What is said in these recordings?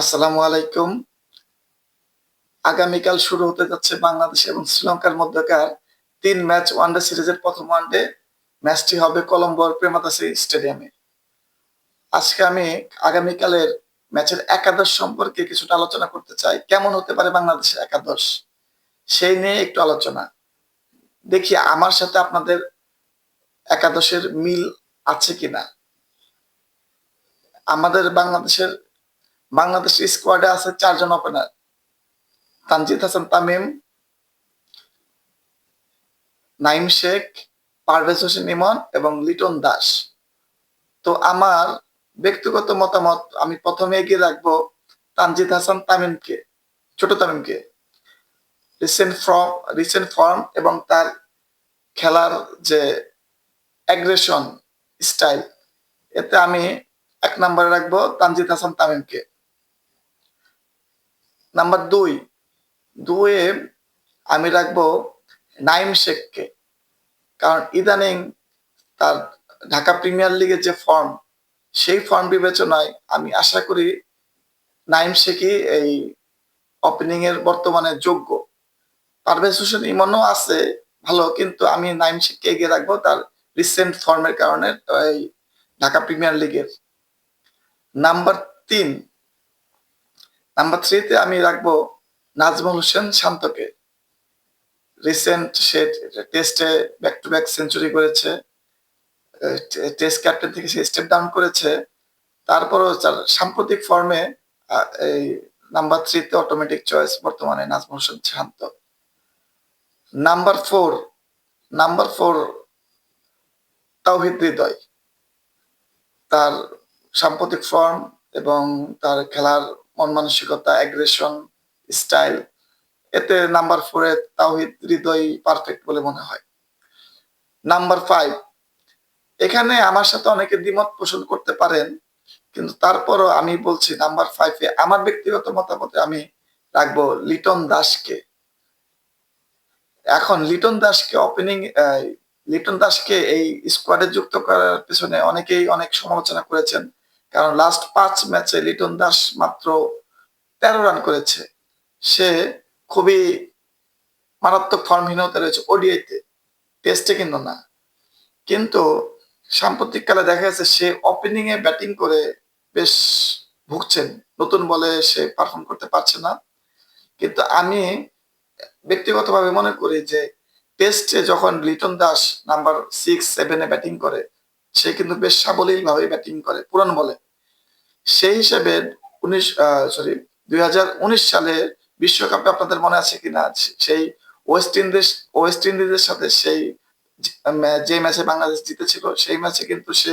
আসসালামু আলাইকুম। আগামীকাল শুরু হতে যাচ্ছে বাংলাদেশ এবং শ্রীলঙ্কার মধ্যকার তিন ম্যাচ ওয়ানডে সিরিজের প্রথম ওয়ানডে। ম্যাচটি হবে কলম্বোর প্রেমাদাসী স্টেডিয়ামে। আজকে আমি আগামীকালের ম্যাচের একাদশ সম্পর্কে কিছুটা আলোচনা করতে চাই। কেমন হতে পারে বাংলাদেশের একাদশ? সেই নিয়ে একটু আলোচনা। দেখি, আমার সাথে আপনাদের একাদশের মিল আছে কিনা? আমাদের বাংলাদেশের বাংলাদেশ স্কোয়াডে আছে চারজন ওপেনার তানজিদ হাসান, তামিম, নাইম শেখ, পারভেজ হোসেন ইমন এবং লিটন দাস। তো আমার ব্যক্তিগত মতামত, আমি প্রথমে এগিয়ে রাখব তানজিদ হাসান, তামিমকে, ছোট তামিমকে। রিসেন্ট ফর্ম রিসেন্ট ফর্ম এবং তার খেলার যে অ্যাগ্রেশন স্টাইল এতে আমি এক নম্বরে রাখব তানজিদ হাসান, তামিমকে। নাম্বার দুই, দুয়ে আমি রাখব নাইম শেখকে। কারণ ইদানিং তার ঢাকা প্রিমিয়ার লিগের যে ফর্ম, সেই ফর্ম বিবেচনায় আমি আশা করি নাইম শেখই এই ওপেনিং এর বর্তমানে যোগ্য। পারভেজ হোসেন ইমনও আছে, ভালো, কিন্তু আমি নাইম শেখকে এগিয়ে রাখব তার রিসেন্ট ফর্মের কারণে, এই ঢাকা প্রিমিয়ার লিগের। নাম্বার তিন নাম্বার থ্রিতে আমি রাখব নাজমুল হোসেন শান্তকে। রিসেন্ট সে টেস্টে ব্যাক টু ব্যাক সেঞ্চুরি করেছে। টেস্ট ক্যাপ্টেন থেকে সে স্টেপ ডাউন করেছে। তারপরও তার সাম্প্রতিক ফর্মে এই নাম্বার থ্রিতে অটোমেটিক চয়েস বর্তমানে Najmul Hossain Shanto. Number four number four Towhid Hridoy. তার সাম্প্রতিক ফর্ম এবং তার খেলার মন মানসিকতা অ্যাগ্রেশন স্টাইল এতে নাম্বার ফোরে তাওহিদ হৃদয় পারফেক্ট বলে মনে হয়। নাম্বার ফাইভ এখানে আমার সাথে অনেকে দ্বিমত পোষণ করতে পারেন, কিন্তু তারপরও আমি বলছি নাম্বার ফাইভে আমার ব্যক্তিগত মতামতে আমি রাখব লিটন দাসকে। এখন লিটন দাসকে ওপেনিং লিটন দাসকে এই স্কোয়াডে যুক্ত করার পেছনে অনেকেই অনেক সমালোচনা করেছেন। কারণ লাস্ট পাঁচ ম্যাচে লিটন দাস মাত্র তেরো রান করেছে। সে খুবই মারাত্মক ফর্মহীনতা রয়েছে ওডিআইতে টেস্টে কিন্তু না। কিন্তু সাম্প্রতিককালে দেখা যাচ্ছে সে ওপেনিং এ ব্যাটিং করে বেশ ভুগছেন। নতুন বলে সে পারফর্ম করতে পারছে না। কিন্তু আমি ব্যক্তিগতভাবে মনে করি যে টেস্টে যখন লিটন দাস নাম্বার সিক্স সেভেনে ব্যাটিং করে, সে কিন্তু বেশ সাবলীল ভাবে ব্যাটিং করে পুরান বলে। সেই হিসেবে উনিশ সরি দু হাজার উনিশ সালে বিশ্বকাপে আপনাদের মনে আছে কিনা? সেই ওয়েস্ট ইন্ডিজ, ওয়েস্ট ইন্ডিজের সাথে সেই যে ম্যাচে বাংলাদেশ জিতেছিল, সেই ম্যাচে কিন্তু সে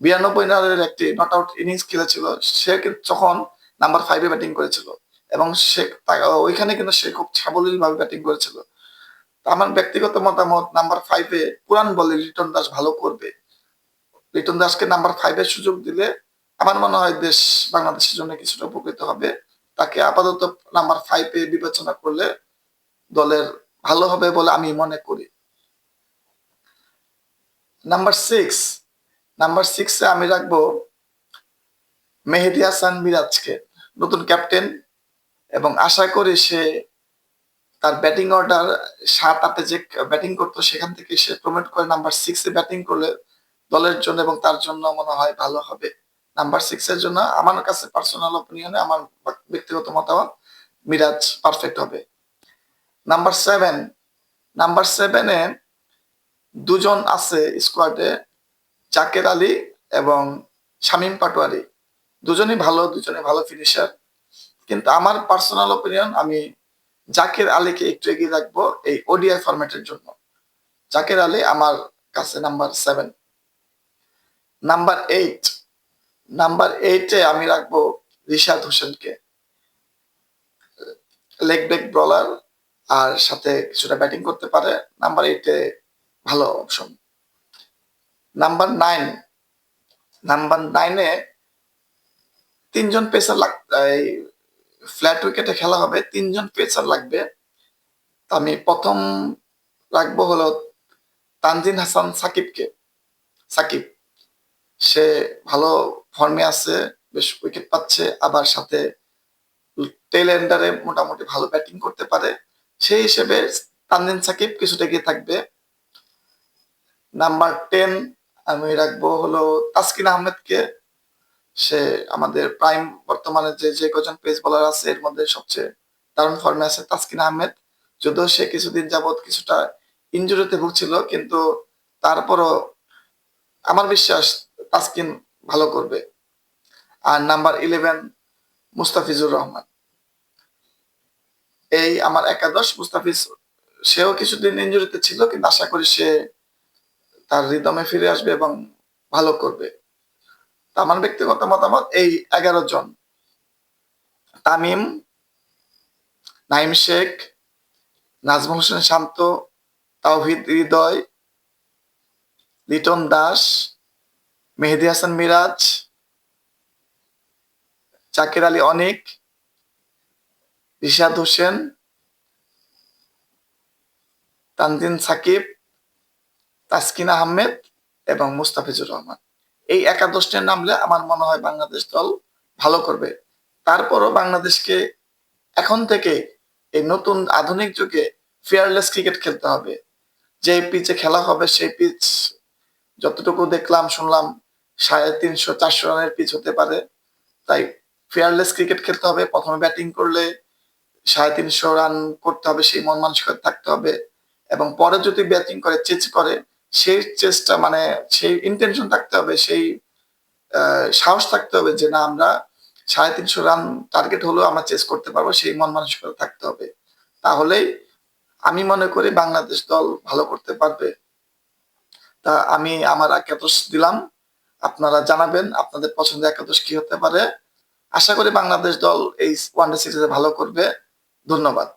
বিরানব্বই রানের একটি নট আউট ইনিংস খেলেছিল। সে তখন নাম্বার ফাইভে ব্যাটিং করেছিল এবং সে ওইখানে কিন্তু সে খুব সাবলীল ভাবে ব্যাটিং করেছিল আমার ব্যক্তিগত মতামত নাম্বার ফাইভে পুরান বলে লিটন দাস ভালো করবে। লিটন দাসকে নাম্বার ফাইভের সুযোগ দিলে আমার মনে হয় দেশ বাংলাদেশের জন্য কিছুটা উপকৃত হবে। তাকে আপাতত নাম্বার ফাইভে বিবেচনা করলে দলের ভালো হবে বলে আমি মনে করি। নাম্বার সিক্স নাম্বার সিক্সে আমি রাখব মেহেদি হাসান মিরাজকে, নতুন ক্যাপ্টেন এবং আশা করি সে তার ব্যাটিং অর্ডার সাত আটে যে ব্যাটিং করতো সেখান থেকে সে প্রমোট করে নাম্বার সিক্সে ব্যাটিং করলে দলের জন্য এবং তার জন্য মনে হয় ভালো হবে। নাম্বার সিক্স এর জন্য আমার কাছে পার্সোনাল অপিনিয়নে আমার ব্যক্তিগত মতামত মিরাজ পারফেক্ট হবে। নাম্বার সেভেন নাম্বার সেভেনে দুজন আছে স্কোয়াডে জাকের আলী এবং শামীম পাটোয়ারি। দুজনই ভালো দুজনে ভালো ফিনিশার কিন্তু আমার পার্সোনাল অপিনিয়ন আমি জাকের আলীকে একটু এগিয়ে রাখব এই ওডিআই ফরম্যাটের জন্য। জাকের আলী আমার কাছে number seven number eight number এইটে আমি রাখব রিশাদ হোসেনকে। লেগ ব্রেক ব্রলার আর সাথে কিছুটা ব্যাটিং করতে পারে। নাম্বার এইটে ভালো অপশন নাম্বার নাইন নাম্বার নাইনে তিনজন পেসার লাগ এই ফ্ল্যাট উইকেটে খেলা হবে, তিনজন পেসার লাগবে। আমি প্রথম রাখব হলো তানজিন হাসান সাকিবকে। সাকিব সে ভালো ফর্মে আছে, বেশ উইকেট পাচ্ছে, আবার সাথে টেল এন্ডারে মোটামুটি ভালো ব্যাটিং করতে পারে। সেই হিসেবে তানজিন সাকিব কিছুটা এগিয়ে থাকবে। নাম্বার টেন আমি রাখব হলো তাসকিন আহমেদকে। সে আমাদের প্রাইম বর্তমানে যে যে কজন পেস বলার আছে, এর মধ্যে সবচেয়ে দারুণ ফর্মে আছে তাসকিন আহমেদ। যদিও সে কিছুদিন যাবৎ কিছুটা ইঞ্জুরিতে ভুগছিল, কিন্তু তারপরও আমার বিশ্বাস তাসকিন ভালো করবে। আর নাম্বার ইলেভেন মুস্তাফিজুর রহমান। এই আমার একাদশ, মুস্তাফিজ, সেও কিছুদিন ইঞ্জুরিতে ছিল, কিন্তু আশা করি সে তার রিদমে ফিরে আসবে এবং ভালো করবে। আমার ব্যক্তিগত মতামত, এই এগারো জন, তামিম, নাইম শেখ, নাজমুল হোসেন শান্ত, তাওহিদ হৃদয়, লিটন দাস মেহেদি হাসান মিরাজ, জাকির আলী অনিক, রিশাদ হোসেন, তানজিন সাকিব, তাসকিন আহমেদ এবং মুস্তাফিজুর রহমান। এই একাদশটির নামলে আমার মনে হয় বাংলাদেশ দল ভালো করবে। তারপরও বাংলাদেশকে এখন থেকে এই নতুন আধুনিক যুগে ফেয়ারলেস ক্রিকেট খেলতে হবে। যে পিচে খেলা হবে সেই পিচ যতটুকু দেখলাম, শুনলাম সাড়ে তিনশো, চারশো রানের পিচ হতে পারে। তাই ফেয়ারলেস ক্রিকেট খেলতে হবে, প্রথমে ব্যাটিং করলে সাড়ে তিনশো রান করতে হবে, সেই মন মানসিকতা থাকতে হবে। এবং পরে যদি ব্যাটিং করে চেঞ্জ করে, সেই চেষ্টা মানে সেই ইন্টেনশন থাকতে হবে, সেই সাহস থাকতে হবে যে না, আমরা সাড়ে তিনশো রান টার্গেট হলেও আমরা চেস করতে পারব, সেই মন মানসিকতা থাকতে হবে। তাহলেই আমি মনে করি বাংলাদেশ দল ভালো করতে পারবে। তা আমি আমার একাদশ দিলাম। আপনারা জানাবেন আপনাদের পছন্দ একাদশ কি হতে পারে। আশা করি বাংলাদেশ দল এই ওয়ানডে সিরিজে ভালো করবে। ধন্যবাদ।